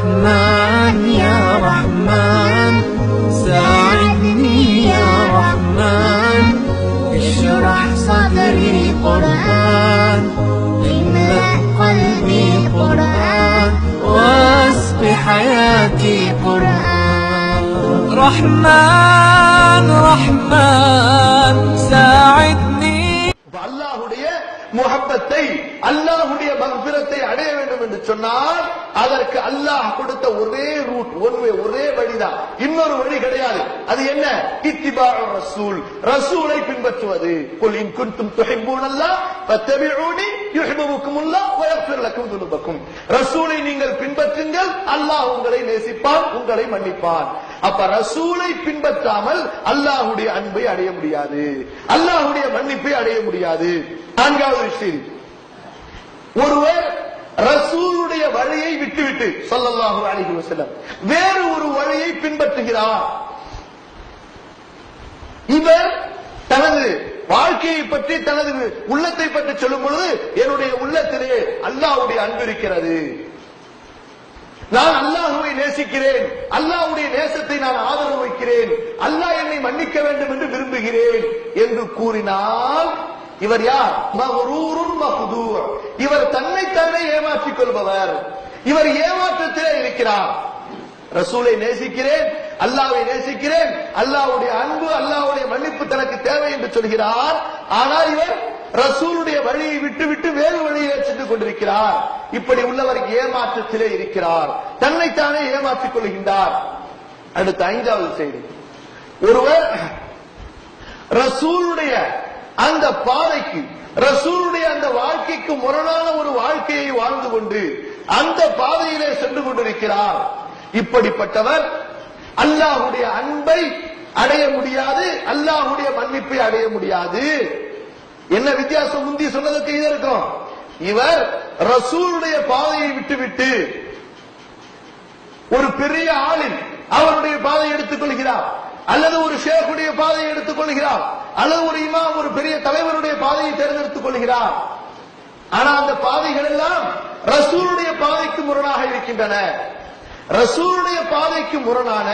رحمن يا رحمن ساعدني يا رحمن اشرح صدري قرآن املأ قلبي قرآن واسق حياتي قرآن رحمن رحمن ساعدني இப்ப அல்லாஹுடைய முகப்பத்தை அல்லாஹுடைய மகபிரத்தை அடைய வேண்டும் என்று சொன்னால் அதற்கு அல்லாஹ் கொடுத்த ஒரே ரூட் ஒன்வே ஒரே வழிதான். இன்னொரு வழி கிடையாது. அது என்ன? இத்திபா ரசூல். ரசூலை பின்பற்றுவது. குல் இன் குன்தும் துஹிப்பூனல்லாஹ் ஃபத்தபிஊனி யுஹிப்புக்குமுல்லாஹ் வ யக்ஃபிர் லக்கும் துனுபக்கும். ரசூலை நீங்கள் பின்பற்றுங்கள் அல்லாஹ் உங்களை நேசிப்பான் உங்களை மன்னிப்பான். அப்ப ரசூலை பின்பற்றாமல் அல்லாஹ்வுடைய அன்பை அடைய முடியாது. அல்லாஹ்வுடைய மன்னிப்பை அடைய முடியாது. நான்காவது விஷயம். ஒருவர் வழியை விட்டுவிட்டு சொல்லல்லாஹு அலிஹி வசல்லம் வேறு ஒரு வழியை பின்பற்றுகிறார். இவர் தனது வாழ்க்கையை பற்றி தனது உள்ளத்தை பற்றி சொல்லும் பொழுது என்னுடைய உள்ளத்திலே அல்லாஹ்வுடைய அன்பு இருக்கிறது. நான் அல்லாஹுவை நேசிக்கிறேன். அல்லாஹ்வுடைய நேசத்தை நான் ஆதரவு வைக்கிறேன். அல்லாஹ் என்னை மன்னிக்க வேண்டும் என்று விரும்புகிறேன் என்று கூறினால் இவர் யார்? இவர் தன்னை தன்னை ஏமாற்றிக் கொள்பவர். இவர் ஏமாற்றத்திலே இருக்கிறார். ரசூலை நேசிக்கிறேன் அல்லாவை நேசிக்கிறேன் அல்லாவுடைய அன்பு அல்லாவுடைய மன்னிப்பு தனக்கு தேவை என்று சொல்கிறார். ஆனால் இவர் ரசூலுடைய வழியை விட்டு விட்டு வேறு வழியை சென்று கொண்டிருக்கிறார். இப்படி உள்ளவர் ஏமாற்றத்திலே இருக்கிறார். தன்னைத்தானே ஏமாற்றிக் கொள்கின்றார். அடுத்த ஐந்தாவது செய்தி. ஒருவர் ரசூலுடைய அந்த பாதைக்கு ரசூருடைய அந்த வாழ்க்கைக்கு முரணான ஒரு வாழ்க்கையை வாழ்ந்து கொண்டு அந்த பாதையிலே சென்று கொண்டிருக்கிறார். இப்படிப்பட்டவர் அல்லாஹுடைய அன்பை அடைய முடியாது அல்லாஹுடைய மன்னிப்பை அடைய முடியாது. என்ன வித்தியாசம்? முந்தி சொன்னதுக்கு இது இருக்கும். இவர் ரசூருடைய பாதையை விட்டுவிட்டு ஒரு பெரிய ஆளின் அவருடைய பாதையை எடுத்துக் கொள்கிறார் அல்லது ஒரு ஷேக்குடைய பாதையை எடுத்துக் கொள்கிறார் அல்லது ஒரு இமாம் ஒரு பெரிய தலைவருடைய பாதையை தேர்ந்தெடுத்துக் கொள்கிறார். ஆனா அந்த பாதைகள் எல்லாம் ரசூருடைய பாதைக்கு முரணாக இருக்கின்றன. ரசூருடைய பாதைக்கு முரணான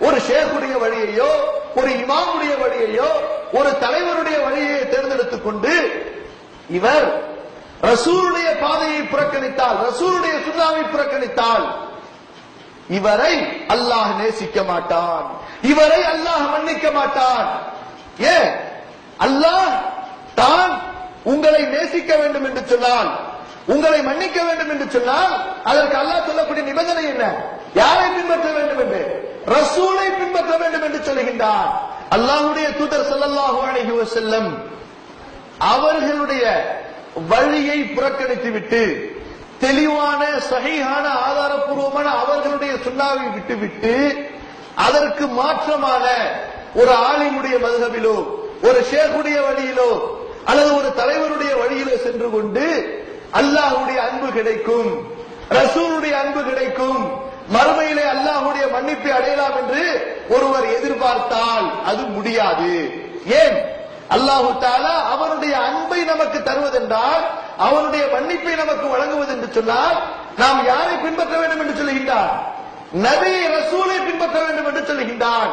ஒரு ஷேக்குடைய வழியையோ ஒரு இமாமுடைய வழியையோ ஒரு தலைவருடைய வழியை தேர்ந்தெடுத்துக் கொண்டு இவர் ரசூருடைய பாதையை புறக்கணித்தால் ரசூருடைய சுண்ணாவை புறக்கணித்தால் இவரை அல்லாஹ் நேசிக்க மாட்டான். இவரை அல்லாஹ் மன்னிக்க மாட்டான். ஏன்? அல்லாஹ் தான் உங்களை நேசிக்க வேண்டும் என்று சொன்னான். உங்களை மன்னிக்க வேண்டும் என்று சொன்னால் அதற்கு அல்லாஹ் சொல்லக்கூடிய நிபந்தனை என்ன? யாரை பின்பற்ற வேண்டும் என்று? ரசூலை பின்பற்ற வேண்டும் என்று சொல்கின்றார் அல்லாஹ்வுடைய தூதர் சல்லாஹு அழகி செல்லம் அவர்களுடைய வழியை புறக்கணித்து விட்டு தெளிவான சகிஹான ஆதாரப்பூர்வமான அவர்களுடைய சுண்ணாவை விட்டுவிட்டு அதற்கு மாற்றமான ஒரு ஆலிமுடைய மதுகபிலோ ஒரு ஷேகுடைய வழியிலோ அல்லது ஒரு தலைவருடைய வழியிலோ சென்று கொண்டு அல்லாஹுடைய அன்பு கிடைக்கும் ரசூலுடைய அன்பு கிடைக்கும் மறுமையிலே அல்லாஹுடைய மன்னிப்பை அடையலாம் என்று ஒருவர் எதிர்பார்த்தால் அது முடியாது. ஏன்? அல்லாஹு தாலா அவருடைய அன்பை நமக்கு தருவதென்றால் அவருடைய மன்னிப்பை நமக்கு வழங்குவது என்று சொன்னால் நாம் யாரை பின்பற்ற வேண்டும் என்று சொல்லுகின்றார்? நபி ரசூலை பின்பற்ற வேண்டும் என்று சொல்லுகின்றான்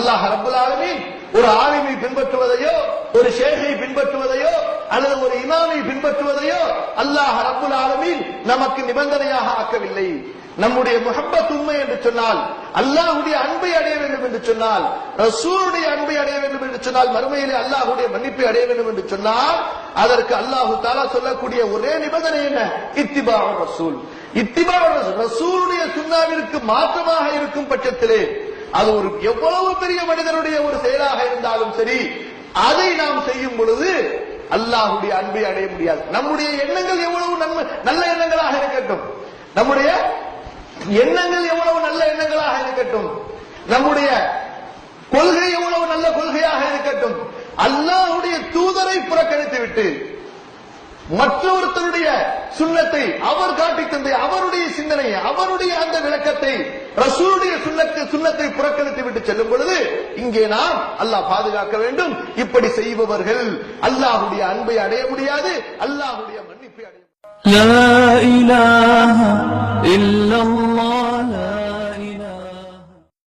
அல்லாஹ் ரப்பல் ஒரு ஆலிமை பின்பற்றுவதையோ ஒரு ஷேகை பின்பற்றுவதையோ அல்லது ஒரு இமாமை பின்பற்றுவதையோ அல்லாஹ் ரப்புல் ஆலமீன் நமக்கு நிபந்தனையாக ஆக்கவில்லை. நம்முடைய முகப்பத் உண்மை என்று சொன்னால் அல்லாஹுடைய அன்பை அடைய வேண்டும் என்று சொன்னால் ரசூருடைய அன்பை அடைய வேண்டும் என்று சொன்னால் மறுமையிலே அல்லாஹுடைய மன்னிப்பை அடைய வேண்டும் என்று சொன்னால் அதற்கு அல்லாஹு தாலா சொல்லக்கூடிய ஒரே நிபந்தனை என்ன? இத்திபா ரசூல். இத்திபா ரசூலுடைய சுண்ணாவிற்கு மாற்றமாக இருக்கும் பட்சத்திலே அது ஒரு எவ்வளவு பெரிய மனிதனுடைய ஒரு செயலாக இருந்தாலும் சரி அதை நாம் செய்யும் பொழுது அல்லாஹுடைய அன்பை அடைய முடியாது. நம்முடைய எண்ணங்கள் எவ்வளவு நன்மை நல்ல எண்ணங்களாக இருக்கட்டும். நம்முடைய எண்ணங்கள் எவ்வளவு நல்ல எண்ணங்களாக இருக்கட்டும். நம்முடைய கொள்கை எவ்வளவு நல்ல கொள்கையாக இருக்கட்டும். அல்லாஹுடைய தூதரை புறக்கணித்து விட்டு மற்றொருத்தருடைய சுண்ணத்தை அவர் காட்டி தந்தை அவருடைய சிந்தனையை அவருடைய அந்த விளக்கத்தை ரசூலுடைய சுண்ணத்தை சுண்ணத்தை புறக்கணித்து விட்டு செல்லும் பொழுது இங்கே நாம் அல்லாஹ் பாதுகாக்க வேண்டும் இப்படி செய்பவர்கள் அல்லாஹ்வுடைய அன்பை அடைய முடியாது அல்லாஹ்வுடைய மன்னிப்பை அடைய முடியாது. لا إله إلا الله